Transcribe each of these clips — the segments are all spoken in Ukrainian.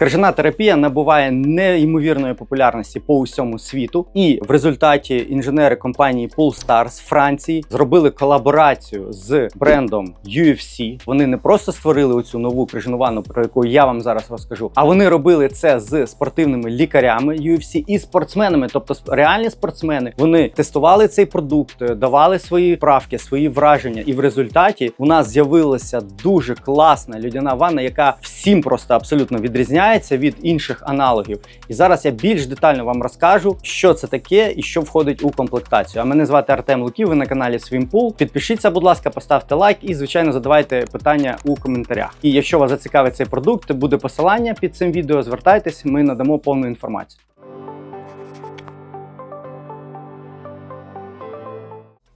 Крижана терапія набуває неймовірної популярності по усьому світу, і в результаті інженери компанії Polestar з Франції зробили колаборацію з брендом UFC. Вони не просто створили оцю нову крижану ванну, про яку я вам зараз розкажу, а вони робили це з спортивними лікарями UFC і спортсменами, тобто реальні спортсмени. Вони тестували цей продукт, е, давали свої правки, свої враження, і в результаті у нас з'явилася дуже класна людяна ванна, яка всім просто абсолютно відрізняється від інших аналогів. І зараз я більш детально вам розкажу, що це таке і що входить у комплектацію. А мене звати Артем Луків. Ви на каналі Swimpool. Підпишіться, будь ласка, поставте лайк і, звичайно, задавайте питання у коментарях. І якщо вас зацікавить цей продукт, буде посилання під цим відео. Звертайтесь, ми надамо повну інформацію.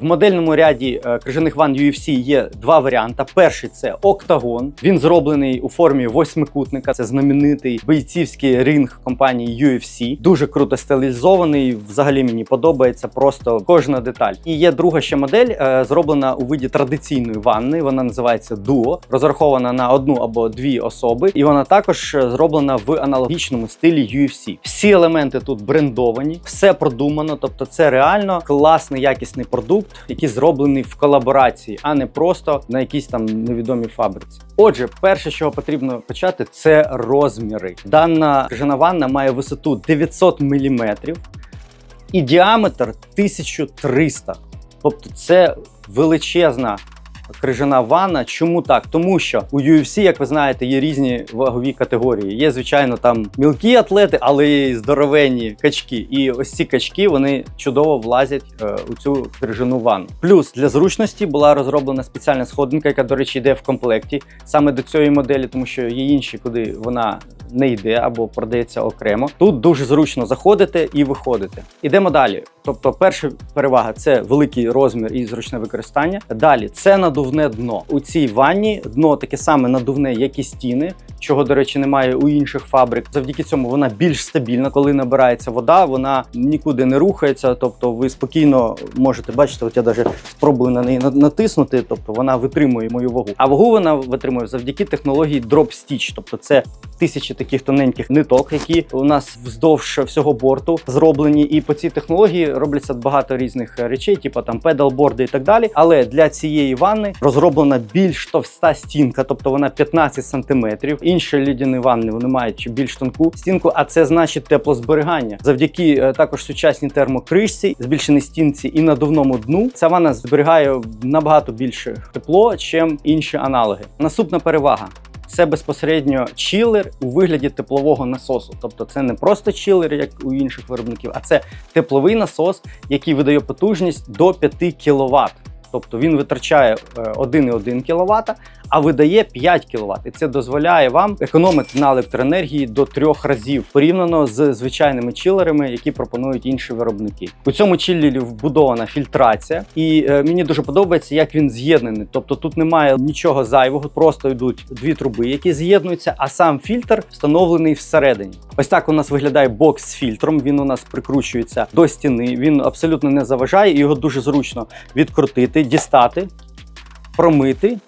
В модельному ряді е, крижаних ван UFC є два варіанти. Перший це октагон. Він зроблений у формі восьмикутника. Це знаменитий бойцівський ринг компанії UFC. Дуже круто стилізований. Взагалі мені подобається просто кожна деталь. І є друга ще модель, е, зроблена у виді традиційної ванни. Вона називається Duo, розрахована на одну або дві особи. І вона також е, зроблена в аналогічному стилі UFC. Всі елементи тут брендовані, все продумано. Тобто, це реально класний якісний продукт, який зроблений в колаборації, а не просто на якійсь там невідомій фабриці. Отже, перше, чого потрібно почати, це розміри. Дана крижана ванна має висоту 900 мм і діаметр 1300. Тобто, це величезна крижана ванна. Чому так? Тому що у UFC, як ви знаєте, є різні вагові категорії. Є, звичайно, там мілкі атлети, але є і здоровенні качки. І ось ці качки вони чудово влазять е, у цю крижану ванну. Плюс для зручності була розроблена спеціальна сходинка, яка, до речі, йде в комплекті саме до цієї моделі, тому що є інші, куди вона не йде або продається окремо. Тут дуже зручно заходити і виходити. Ідемо далі. Тобто, перша перевага це великий розмір і зручне використання. Далі це надувне дно. У цій ванні дно таке саме надувне, як і стіни, чого, до речі, немає у інших фабрик. Завдяки цьому вона більш стабільна. Коли набирається вода, вона нікуди не рухається. Тобто, ви спокійно можете бачити, от я навіть спробую на неї натиснути. Тобто вона витримує мою вагу. А вагу вона витримує завдяки технології Drop Stitch. Тобто, це тисячі таких тоненьких ниток, які у нас вздовж всього борту зроблені. І по цій технології робляться багато різних речей, типу там педалборди і так далі. Але для цієї ванни розроблена більш товста стінка, тобто вона 15 сантиметрів. Інші лідяні ванни вони мають більш тонку стінку, а це значить теплозберігання. Завдяки е, також сучасній термокришці, збільшеній стінці і надувному дну. Ця ванна зберігає набагато більше тепло, чим інші аналоги. Наступна перевага. Це безпосередньо чилер у вигляді теплового насосу. Тобто це не просто чилер, як у інших виробників, а це тепловий насос, який видає потужність до 5 кВт. Тобто він витрачає е, 1,1 кВт, а видає 5 кВт. І це дозволяє вам економити на електроенергії до трьох разів порівняно з звичайними чилерами, які пропонують інші виробники. У цьому чилері вбудована фільтрація, і е, мені дуже подобається, як він з'єднаний. Тобто тут немає нічого зайвого, просто йдуть дві труби, які з'єднуються, а сам фільтр встановлений всередині. Ось так у нас виглядає бокс з фільтром. Він у нас прикручується до стіни. Він абсолютно не заважає, його дуже зручно відкрутити, дістати, промити.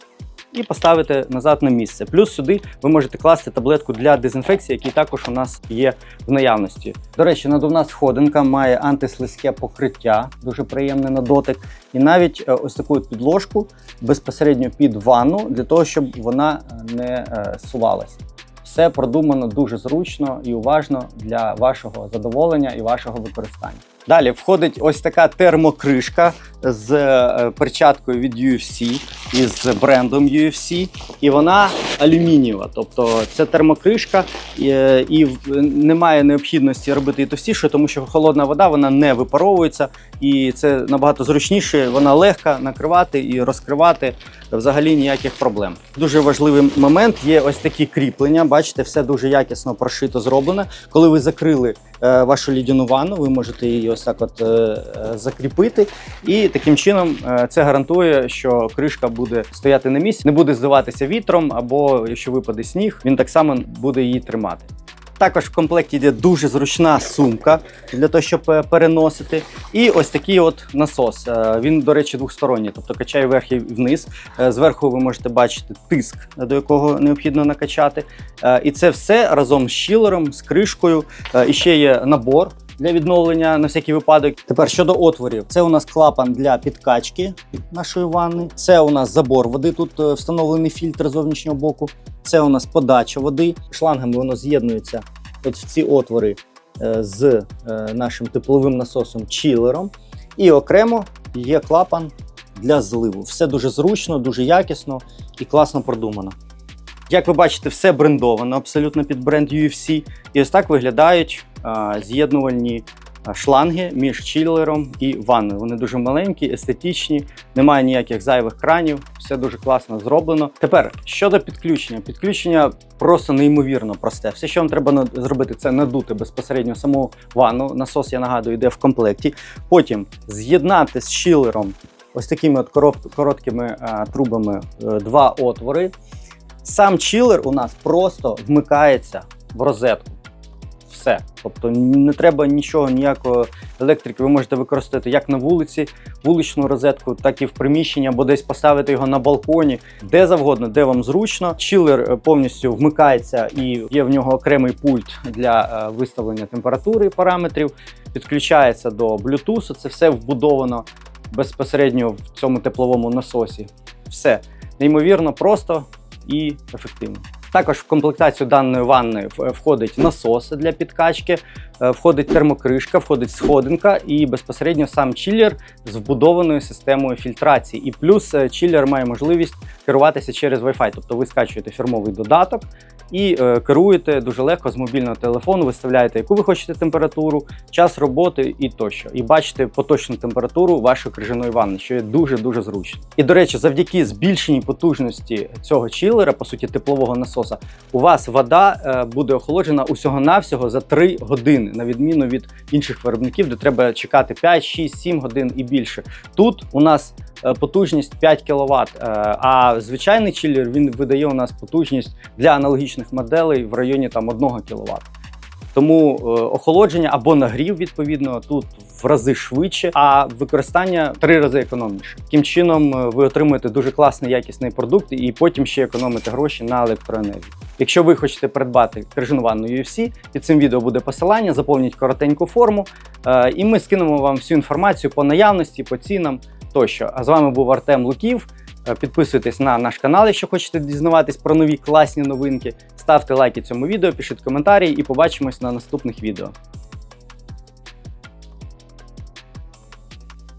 І поставити назад на місце. Плюс сюди ви можете класти таблетку для дезінфекції, який також у нас є в наявності. До речі, надувна сходинка має антислизьке покриття, дуже приємне на дотик. І навіть е, ось таку підложку безпосередньо під ванну, для того, щоб вона е, не е, сувалася. Все продумано дуже зручно і уважно для вашого задоволення і вашого використання. Далі входить ось така термокришка з е, перчаткою від UFC із брендом UFC, і вона алюмінієва. Тобто це термокришка, і, е, і немає необхідності робити її товстішою, тому що холодна вода вона не випаровується, і це набагато зручніше. Вона легка накривати і розкривати взагалі ніяких проблем. Дуже важливий момент є ось такі кріплення. Бачите, все дуже якісно прошито зроблено. Коли ви закрили е, вашу лідяну ванну, ви можете її ось так от е, закріпити. І таким чином це гарантує, що кришка буде стояти на місці, не буде здаватися вітром, або якщо випаде сніг, він так само буде її тримати. Також в комплекті йде дуже зручна сумка для того, щоб е, переносити. І ось такий от насос. Е, Він, до речі, двохсторонній, тобто качає вверх і вниз. Е, Зверху ви можете бачити тиск, до якого необхідно накачати. І це все разом з щілером, з кришкою. І ще є набор. Для відновлення на всякий випадок. Тепер щодо отворів, це у нас клапан для підкачки нашої ванни. Це у нас забор води. Тут е, встановлений фільтр зовнішнього боку. Це у нас подача води. Шлангами воно з'єднується от в ці отвори е, з е, нашим тепловим насосом чілером. І окремо є клапан для зливу. Все дуже зручно, дуже якісно і класно продумано. Як ви бачите, все брендовано абсолютно під бренд UFC. І ось так виглядають з'єднувальні шланги між чілером і ванною. Вони дуже маленькі, естетичні, немає ніяких зайвих кранів, все дуже класно зроблено. Тепер щодо підключення, підключення просто неймовірно просте. Все, що вам треба зробити, це надути безпосередньо саму ванну. Насос, я нагадую, йде в комплекті. Потім з'єднати з чілером ось такими от короткими трубами е, два отвори. Сам чілер у нас просто вмикається в розетку. Все. Тобто не треба нічого, ніякої електрики. Ви можете використати як на вулиці, вуличну розетку, так і в приміщенні, або десь поставити його на балконі, де завгодно, де вам зручно. Чілер е, повністю вмикається і є в нього окремий пульт для е, виставлення температури і параметрів. Підключається до Bluetooth. Це все вбудовано безпосередньо в цьому тепловому насосі. Все неймовірно просто і ефективно. Також в комплектацію даної ванни входить насос для підкачки, е, входить термокришка, входить сходинка і безпосередньо сам чіллер з вбудованою системою фільтрації. І плюс е, чіллер має можливість керуватися через Wi-Fi. Тобто ви скачуєте фірмовий додаток і е, керуєте дуже легко з мобільного телефону, виставляєте, яку ви хочете температуру, час роботи і тощо. І бачите поточну температуру вашої крижаної ванни, що є дуже дуже зручно. І до речі, завдяки збільшеній потужності цього чілера, по суті, теплового насоса, у вас вода е, буде охолоджена усього-навсього за 3 години, на відміну від інших виробників, де треба чекати 5, 6, 7 годин і більше. Тут у нас е, потужність 5 кВт, а звичайний чилер він видає у нас потужність для аналогічних моделей в районі там 1 кВт. Тому е, охолодження або нагрів відповідно тут в рази швидше, а використання три рази економніше. Таким чином е, ви отримуєте дуже класний якісний продукт і потім ще економите гроші на електроенергію. Якщо ви хочете придбати крижану ванну UFC, під цим відео буде посилання, заповніть коротеньку форму, е, і ми скинемо вам всю інформацію по наявності, по цінам тощо. А з вами був Артем Луків. Е, Підписуйтесь на наш канал, якщо хочете дізнаватись про нові класні новинки. Ставте лайки цьому відео, пишіть коментарі і побачимось на наступних відео.